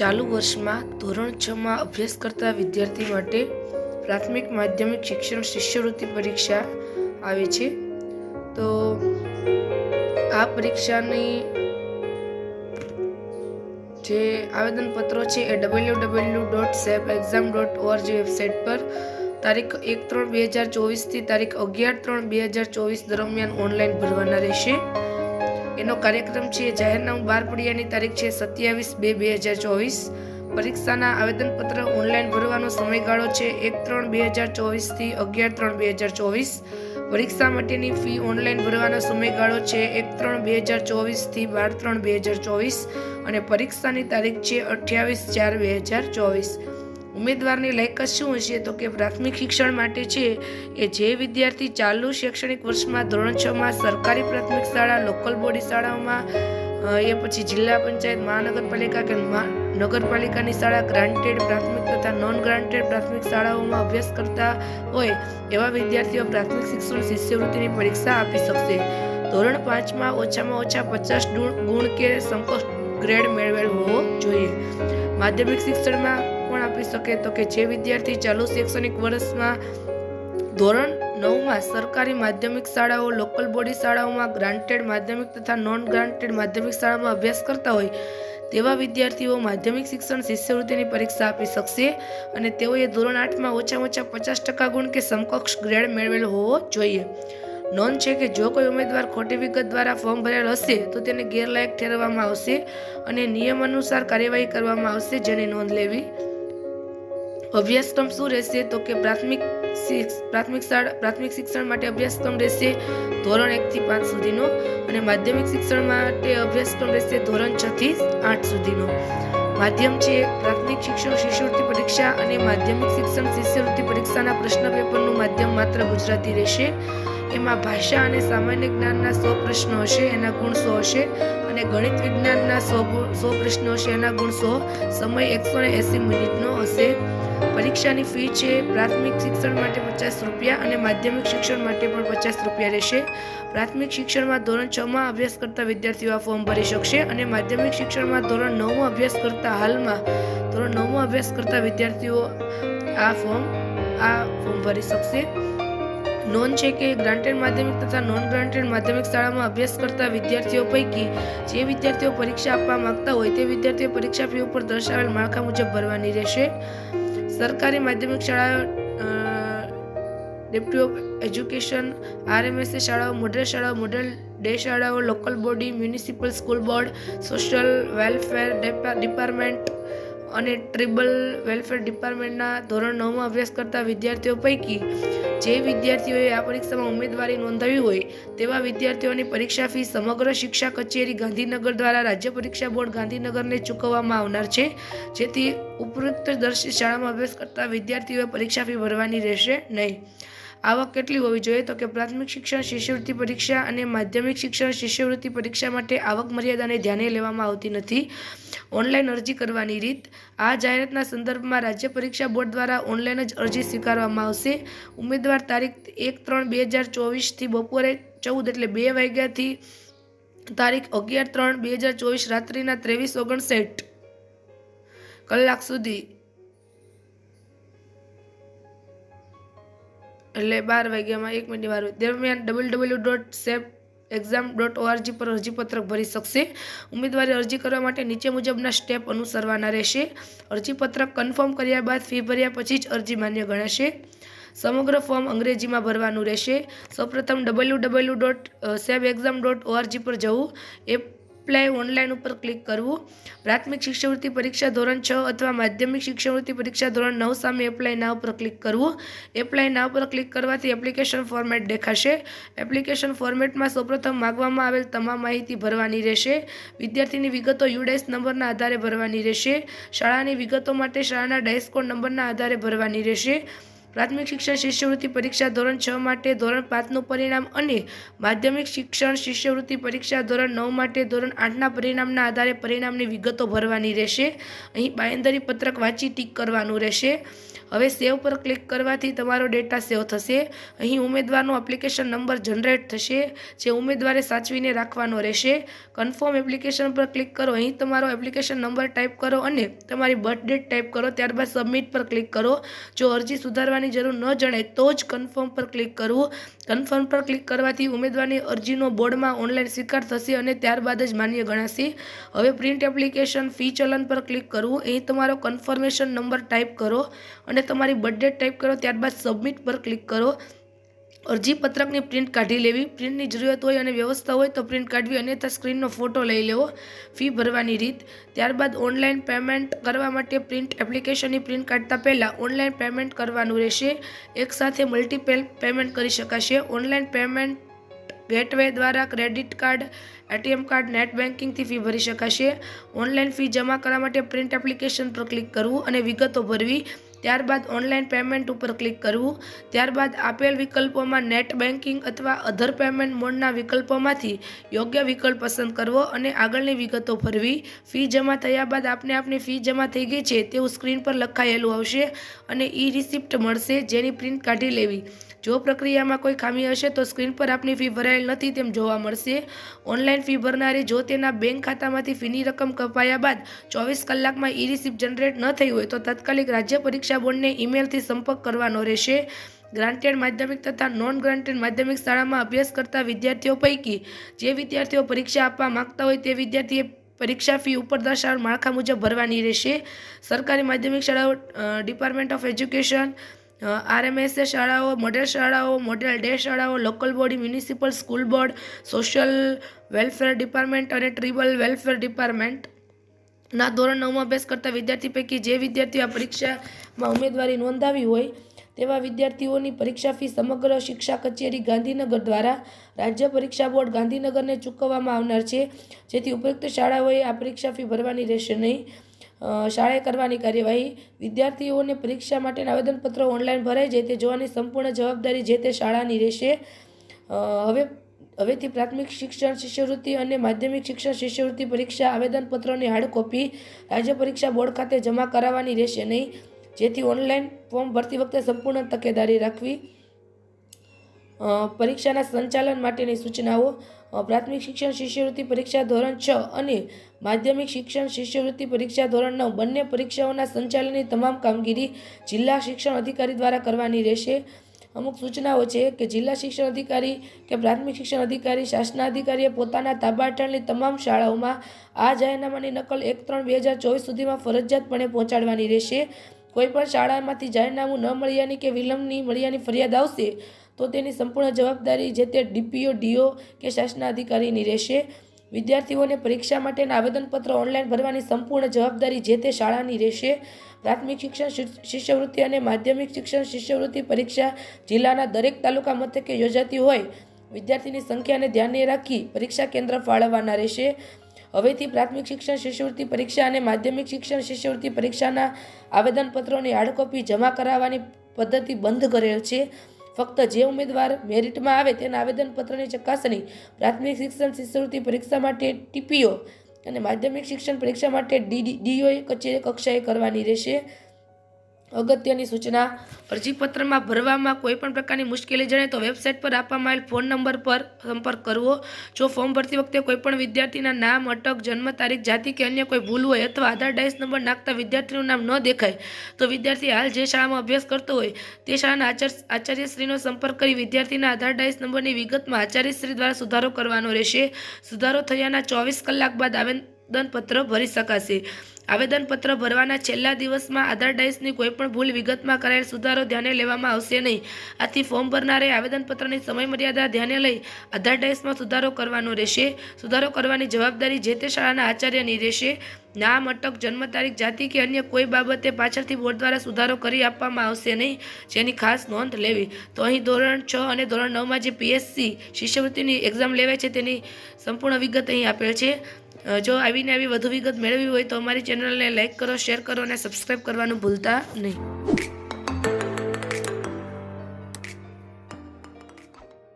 ચાલુ વર્ષમાં ધોરણ છમાં અભ્યાસ કરતા વિદ્યાર્થી માટે પ્રાથમિક માધ્યમિક શિક્ષણ શિષ્યવૃત્તિ પરીક્ષા આવે છે. તો આ પરીક્ષાની જે આવેદનપત્રો છે એ W W dot SEB exam dot ORG website પર તારીખ એક ત્રણ બે હજાર ચોવીસથી તારીખ અગિયાર ત્રણ બે હજાર ચોવીસ દરમિયાન ઓનલાઈન ભરવાના રહેશે. એનો કાર્યક્રમ છે જાહેરનામું બહાર પડ્યાની તારીખ છે સત્યાવીસ બે બે હજાર ચોવીસ. પરીક્ષાના આવેદનપત્ર ઓનલાઈન ભરવાનો સમયગાળો છે એક ત્રણ બે હજાર ચોવીસથી અગિયાર ત્રણ બે હજાર ચોવીસ. પરીક્ષા માટેની ફી ઓનલાઈન ભરવાનો સમયગાળો છે એક ત્રણ બે હજાર ચોવીસથી બાર ત્રણ બે હજાર ચોવીસ. અને પરીક્ષાની તારીખ છે અઠ્યાવીસ ચાર બે હજાર ચોવીસ. ઉમેદવારની લાયકાત શું હશે? તો કે પ્રાથમિક શિક્ષણ માટે છે એ જે વિદ્યાર્થી ચાલુ શૈક્ષણિક વર્ષમાં ધોરણ છમાં સરકારી પ્રાથમિક શાળા લોકલ બોડી શાળાઓમાં એ પછી જિલ્લા પંચાયત, મહાનગરપાલિકા કે નગરપાલિકાની શાળા ગ્રાન્ટેડ પ્રાથમિક તથા નોન ગ્રાન્ટેડ પ્રાથમિક શાળાઓમાં અભ્યાસ કરતા હોય એવા વિદ્યાર્થીઓ પ્રાથમિક શિક્ષણ શિષ્યવૃત્તિની પરીક્ષા આપી શકશે. ધોરણ પાંચમાં ઓછામાં ઓછા પચાસ ગુણ કે સમકક્ષ ગ્રેડ મેળવેલ હોવો જોઈએ. માધ્યમિક શિક્ષણમાં કોણ આપી શકે તો કે જે વિદ્યાર્થી ચાલુ શૈક્ષણિક વર્ષમાં ધોરણ નવમાં સરકારી માધ્યમિક શાળાઓ લોકલ બોડી શાળાઓમાં ગ્રાન્ટેડ માધ્યમિક તથા નોન ગ્રાન્ટેડ માધ્યમિક શાળામાં અભ્યાસ કરતા હોય, તેવા વિદ્યાર્થીઓ માધ્યમિક શિક્ષણ શિષ્યવૃત્તિની પરીક્ષા આપી શકશે અને તેઓએ ધોરણ આઠમાં ઓછામાં ઓછા પચાસ ટકા ગુણ કે સમકક્ષ ગ્રેડ મેળવેલો હોવો જોઈએ. નોંધ છે કે જો કોઈ ઉમેદવાર ખોટી વિગત દ્વારા ફોર્મ ભરેલ હશે, તો તેને ગેરલાયક ઠેરવવામાં આવશે અને નિયમ અનુસાર કાર્યવાહી કરવામાં આવશે જેની નોંધ લેવી અભ્યાસક્રમ શું રહેશે? તો કે પ્રાથમિક પ્રાથમિક શાળા, પ્રાથમિક શિક્ષણ માટે અભ્યાસક્રમ રહેશે ધોરણ એકથી પાંચ સુધીનો અને માધ્યમિક શિક્ષણ માટે અભ્યાસક્રમ રહેશે ધોરણ છ આઠ સુધીનો. માધ્યમ છે પ્રાથમિક શિક્ષણ શિષ્યવૃત્તિ પરીક્ષા અને માધ્યમિક શિક્ષણ શિષ્યવૃત્તિ પરીક્ષાના પ્રશ્ન પેપરનું માધ્યમ માત્ર ગુજરાતી રહેશે. એમાં ભાષા અને સામાન્ય જ્ઞાનના સો પ્રશ્નો હશે, એના ગુણ સો હશે અને ગણિત વિજ્ઞાનના સો સો પ્રશ્નો હશે, એના ગુણ સો, સમય એકસો ને એંસી મિનિટનો હશે. પરીક્ષાની ફી છે, પ્રાથમિક શિક્ષણ માટે પચાસ રૂપિયા અને માધ્યમિક શિક્ષણ માટે પણ પચાસ રૂપિયા રહેશે. પ્રાથમિક શિક્ષણમાં ધોરણ છમાં અભ્યાસ કરતા વિદ્યાર્થીઓ આ ફોર્મ ભરી શકશે અને માધ્યમિક શિક્ષણમાં ધોરણ નવમાં અભ્યાસ કરતા હાલમાં ધોરણ નવમાં અભ્યાસ કરતા વિદ્યાર્થીઓ આ ફોર્મ આ ફોર્મ ભરી શકશે. નોંધ છે કે ગ્રાન્ટેડ માધ્યમિક તથા નોન ગ્રાન્ટેડ માધ્યમિક શાળામાં અભ્યાસ કરતા વિદ્યાર્થીઓ પૈકી જે વિદ્યાર્થીઓ પરીક્ષા આપવા માંગતા હોય તે વિદ્યાર્થીઓ પરીક્ષા ફી ઉપર દર્શાવેલ માળખા મુજબ ભરવાની રહેશે. સરકારી માધ્યમિક શાળાઓ ડેપ્ટી ઓફ એજ્યુકેશન આરએમએસએ શાળાઓ, મોડેલ શાળાઓ, મોડેલ ડે શાળાઓ local body municipal school board social welfare department અને ટ્રિબલ વેલફેર ડિપાર્ટમેન્ટના ધોરણ નવમાં અભ્યાસ કરતા વિદ્યાર્થીઓ પૈકી જે વિદ્યાર્થીઓએ આ પરીક્ષામાં ઉમેદવારી નોંધાવી હોય તેવા વિદ્યાર્થીઓની પરીક્ષા ફી સમગ્ર શિક્ષા કચેરી ગાંધીનગર દ્વારા રાજ્ય પરીક્ષા બોર્ડ ગાંધીનગરને ચૂકવવામાં આવનાર છે. જેથી ઉપરોક્ત દર્શિત શાળામાં અભ્યાસ કરતા વિદ્યાર્થીઓએ પરીક્ષા ફી ભરવાની રહેશે નહીં. આવક કેટલી હોવી જોઈએ? તો કે પ્રાથમિક શિક્ષણ, શિષ્યવૃત્તિ પરીક્ષા અને માધ્યમિક શિક્ષણ, શિષ્યવૃત્તિ પરીક્ષા માટે આવક મર્યાદાને ધ્યાને લેવામાં આવતી નથી. ઓનલાઈન અરજી કરવાની રીત. આ જાહેરાતના સંદર્ભમાં રાજ્ય પરીક્ષા બોર્ડ દ્વારા ઓનલાઈન જ અરજી સ્વીકારવામાં આવશે. ઉમેદવાર તારીખ એક ત્રણ બે હજાર ચોવીસથી બપોરે ચૌદ એટલે બે વાગ્યાથી તારીખ અગિયાર ત્રણ બે હજાર ચોવીસ રાત્રિના ત્રેવીસ ઓગણસાઠ કલાક સુધી એટલે બાર વાગ્યામાં એક મિનિટ વાર દરમિયાન double W dot SEB exam dot ORG પર અરજીપત્રક ભરી શકશે. ઉમેદવારે અરજી કરવા માટે નીચે મુજબના સ્ટેપ અનુસરવાના રહેશે. અરજીપત્રક કન્ફર્મ કર્યા બાદ ફી ભર્યા પછી જ અરજી માન્ય ગણાશે. સમગ્ર ફોર્મ અંગ્રેજીમાં ભરવાનું રહેશે. સૌપ્રથમ W W dot SEB exam dot ORG પર જવું. એપ્લાય ઓનલાઈન ઉપર ક્લિક કરવું. પ્રાથમિક શિષ્યવૃત્તિ પરીક્ષા ધોરણ છ અથવા માધ્યમિક શિષ્યવૃત્તિ પરીક્ષા ધોરણ નવ સામે એપ્લાય ના ઉપર ક્લિક કરવું. એપ્લાય ના ઉપર ક્લિક કરવાથી એપ્લિકેશન ફોર્મેટ દેખાશે. એપ્લિકેશન ફોર્મેટમાં સૌપ્રથમ માગવામાં આવેલ તમામ માહિતી ભરવાની રહેશે. વિદ્યાર્થીની વિગતો યુડેસ નંબરના આધારે ભરવાની રહેશે. શાળાની વિગતો માટે શાળાના ડેસ્કોડ નંબરના આધારે ભરવાની રહેશે. પ્રાથમિક શિક્ષણ શિષ્યવૃત્તિ પરીક્ષા ધોરણ છ માટે ધોરણ પાંચનું પરિણામ અને માધ્યમિક શિક્ષણ શિષ્યવૃત્તિ પરીક્ષા ધોરણ નવ માટે ધોરણ આઠના પરિણામના આધારે પરિણામની વિગતો ભરવાની રહેશે. અહીં બાયંદરી પત્રક વાંચી ટીક કરવાનું રહેશે. હવે સેવ પર ક્લિક કરવાથી તમારો ડેટા સેવ થશે. અહીં ઉમેદવારનો એપ્લિકેશન નંબર જનરેટ થશે, જે ઉમેદવારે સાચવીને રાખવાનો રહેશે. કન્ફર્મ એપ્લિકેશન પર ક્લિક કરો, અહીં તમારો એપ્લિકેશન નંબર ટાઈપ કરો અને તમારી બર્થ ડેટ ટાઈપ કરો. ત્યારબાદ સબમિટ પર ક્લિક કરો. જો અરજી સુધારવાની જરૂર ન જણાય તો જ કન્ફર્મ પર ક્લિક કરવું. કન્ફર્મ પર ક્લિક કરવાથી ઉમેદવારની અરજીનો બોર્ડમાં ઓનલાઈન સ્વીકાર થશે અને ત્યારબાદ જ માન્ય ગણાશે. હવે પ્રિન્ટ એપ્લિકેશન ફી ચલન પર ક્લિક કરવું. અહીં તમારો કન્ફર્મેશન નંબર ટાઈપ કરો અને તમારી બર્થ ડેટ ટાઈપ કરો, ત્યારબાદ સબમિટ પર ક્લિક કરો. અરજીપત્રકની પ્રિન્ટ કાઢી લેવી. પ્રિન્ટની જરૂરિયાત હોય અને વ્યવસ્થા હોય તો પ્રિન્ટ કાઢવી. અન્યથા સ્ક્રીનનો ફોટો લઈ લેવો. ફી ભરવાની રીત. ત્યારબાદ ઓનલાઈન પેમેન્ટ કરવા માટે પ્રિન્ટ એપ્લિકેશનની પ્રિન્ટ કાઢતા પહેલાં ઓનલાઈન પેમેન્ટ કરવાનું રહેશે. એકસાથે મલ્ટીપેલ પેમેન્ટ કરી શકાશે. ઓનલાઈન પેમેન્ટ ગેટવે દ્વારા credit card ATM card net બેન્કિંગથી fee ભરી શકાશે. ઓનલાઈન ફી જમા કરવા માટે પ્રિન્ટ એપ્લિકેશન પર ક્લિક કરવું અને વિગતો ભરવી. ત્યારબાદ ઓનલાઈન પેમેન્ટ ઉપર ક્લિક કરવું. ત્યારબાદ આપેલ વિકલ્પોમાં નેટ બેન્કિંગ અથવા અધર પેમેન્ટ મોડના વિકલ્પોમાંથી યોગ્ય વિકલ્પ પસંદ કરવો અને આગળની વિગતો ભરવી. ફી જમા થયા બાદ આપને આપની ફી જમા થઈ ગઈ છે તેવું સ્ક્રીન પર લખાયેલું આવશે અને ઈ રિસિપ્ટ મળશે જેની પ્રિન્ટ કાઢી લેવી. જો પ્રક્રિયામાં કોઈ ખામી હશે તો સ્ક્રીન પર આપની ફી ભરાયેલ નથી તેમ જોવા મળશે. ઓનલાઈન ફી ભરનારે જો તેના બેંક ખાતામાંથી ફીની રકમ કપાયા બાદ ચોવીસ કલાકમાં ઈ રિસિપ્ટ જનરેટ ન થઈ હોય તો તાત્કાલિક રાજ્ય પરીક્ષા બોર્ડને ઈમેલથી સંપર્ક કરવાનો રહેશે. ગ્રાન્ટેડ માધ્યમિક તથા નોન ગ્રાન્ટેડ માધ્યમિક શાળામાં અભ્યાસ કરતા વિદ્યાર્થીઓ પૈકી જે વિદ્યાર્થીઓ પરીક્ષા આપવા માગતા હોય તે વિદ્યાર્થીએ પરીક્ષા ફી ઉપર દર્શાવેલ માળખા મુજબ ભરવાની રહેશે. સરકારી માધ્યમિક શાળાઓ ડિપાર્ટમેન્ટ ઓફ એજ્યુકેશન આરએમએસએ શાળાઓ, મોડેલ શાળાઓ, મોડેલ ડે શાળાઓ, local body, municipal, school board, social welfare department અને ટ્રિબલ વેલફેર ડિપાર્ટમેન્ટ. ના, ધોરણ નવમાં અભ્યાસ કરતા વિદ્યાર્થી પૈકી જે વિદ્યાર્થીઓ આ પરીક્ષામાં ઉમેદવારી નોંધાવી હોય, તેવા વિદ્યાર્થીઓની પરીક્ષા ફી સમગ્ર શિક્ષા કચેરી ગાંધીનગર દ્વારા રાજ્ય પરીક્ષા બોર્ડ ગાંધીનગરને ચૂકવવામાં આવનાર છે. જેથી ઉપયુક્ત શાળાઓએ આ પરીક્ષા ફી ભરવાની રહેશે નહીં. શાળાએ કરવાની કાર્યવાહી. વિદ્યાર્થીઓને પરીક્ષા માટેના આવેદનપત્રો ઓનલાઈન ભરાય જાય તે જોવાની સંપૂર્ણ જવાબદારી જે તે શાળાની રહેશે. હવે, હવેથી પ્રાથમિક શિક્ષણ શિષ્યવૃત્તિ અને માધ્યમિક શિક્ષણ શિષ્યવૃત્તિ પરીક્ષા આવેદનપત્રોની હાર્ડ કોપી રાજ્ય પરીક્ષા બોર્ડ ખાતે જમા કરાવવાની રહેશે નહીં. જેથી ઓનલાઈન ફોર્મ ભરતી વખતે સંપૂર્ણ તકેદારી રાખવી. પરીક્ષાના સંચાલન માટેની સૂચનાઓ. પ્રાથમિક શિક્ષણ શિષ્યવૃત્તિ પરીક્ષા ધોરણ છ અને માધ્યમિક શિક્ષણ શિષ્યવૃત્તિ પરીક્ષા ધોરણ નવ બંને પરીક્ષાઓના સંચાલનની તમામ કામગીરી જિલ્લા શિક્ષણ અધિકારી દ્વારા કરવાની રહેશે. અમુક સૂચનાઓ છે કે જિલ્લા શિક્ષણ અધિકારી કે પ્રાથમિક શિક્ષણ અધિકારી, શાસનાધિકારીએ પોતાના તાબા હેઠળની તમામ શાળાઓમાં આ જાહેરનામાની નકલ એક ત્રણ બે હજાર ચોવીસ સુધીમાં ફરજિયાતપણે પહોંચાડવાની રહેશે. કોઈપણ શાળામાંથી જાહેરનામું ન મળ્યાની કે વિલંબની મળ્યાની ફરિયાદ આવશે, તો તેની સંપૂર્ણ જવાબદારી જે તે ડીપીઓ, ડીઓ કે શાસનાધિકારીની રહેશે. વિદ્યાર્થીઓને પરીક્ષા માટેના આવેદનપત્ર ઓનલાઈન ભરવાની સંપૂર્ણ જવાબદારી જે તે શાળાની રહેશે. પ્રાથમિક શિક્ષણ શિષ્યવૃત્તિ અને માધ્યમિક શિક્ષણ શિષ્યવૃત્તિ પરીક્ષા જિલ્લાના દરેક તાલુકા મથકે યોજાતી હોય. વિદ્યાર્થીની સંખ્યાને ધ્યાને રાખી પરીક્ષા કેન્દ્ર ફાળવવાના રહેશે. હવેથી પ્રાથમિક શિક્ષણ શિષ્યવૃત્તિ પરીક્ષા અને માધ્યમિક શિક્ષણ શિષ્યવૃત્તિ પરીક્ષાના આવેદનપત્રોની હાર્ડ કોપી જમા કરાવવાની પદ્ધતિ બંધ કરેલ છે. ફક્ત જે ઉમેદવાર મેરિટમાં આવે તેના આવેદનપત્રની ચકાસણી, પ્રાથમિક શિક્ષણ શિષ્યવૃત્તિ પરીક્ષા માટે ટીપીઓ અને માધ્યમિક શિક્ષણ પરીક્ષા માટે ડી ડીઓએ કચેરી કક્ષાએ કરવાની રહેશે. અગત્યની સૂચના. અરજીપત્રમાં ભરવામાં કોઈપણ પ્રકારની મુશ્કેલી જણાય તો વેબસાઇટ પર આપવામાં આવેલ ફોન નંબર પર સંપર્ક કરવો. જો ફોર્મ ભરતી વખતે કોઈપણ વિદ્યાર્થીના નામ, અટક, જન્મ તારીખ, જાતિ કે અન્ય કોઈ ભૂલ હોય અથવા આધાર ડાયસ નંબર નાખતા વિદ્યાર્થીનું નામ ન દેખાય, તો વિદ્યાર્થી હાલ જે શાળામાં અભ્યાસ કરતો હોય તે શાળાના આચાર્ય આચાર્યશ્રીનો સંપર્ક કરી વિદ્યાર્થીના આધાર ડાયસ નંબરની વિગતમાં આચાર્યશ્રી દ્વારા સુધારો કરવાનો રહેશે. સુધારો થયાના ચોવીસ કલાક બાદ આવેદનપત્ર ભરી શકાશે. આવેદનપત્ર ભરવાના છેલ્લા દિવસમાં આધાર ડાઇસની કોઈપણ ભૂલ વિગતમાં કરાયેલ સુધારો ધ્યાને લેવામાં આવશે નહીં. આથી ફોર્મ ભરનારે આવેદનપત્રની સમયમર્યાદા ધ્યાને લઈ આધાર ડાઇસમાં સુધારો કરવાનો રહેશે. સુધારો કરવાની જવાબદારી જે તે શાળાના આચાર્યની રહેશે. નામ, અટક, જન્મ તારીખ, જાતિ કે અન્ય કોઈ બાબતે પાછળથી બોર્ડ દ્વારા સુધારો કરી આપવામાં આવશે નહીં. જેની ખાસ નોંધ લેવી. તો અહીં ધોરણ છ અને ધોરણ નવમાં જે પીએસસી શિષ્યવૃત્તિની એક્ઝામ લેવાય છે તેની સંપૂર્ણ વિગત અહીં આપેલ છે. જો આવીને આવી વધુ વિગત મેળવવી હોય તો અમારી ચેનલને લાઇક કરો શેર કરો અને સબસ્ક્રાઈબ કરવાનું ભૂલતા નહીં.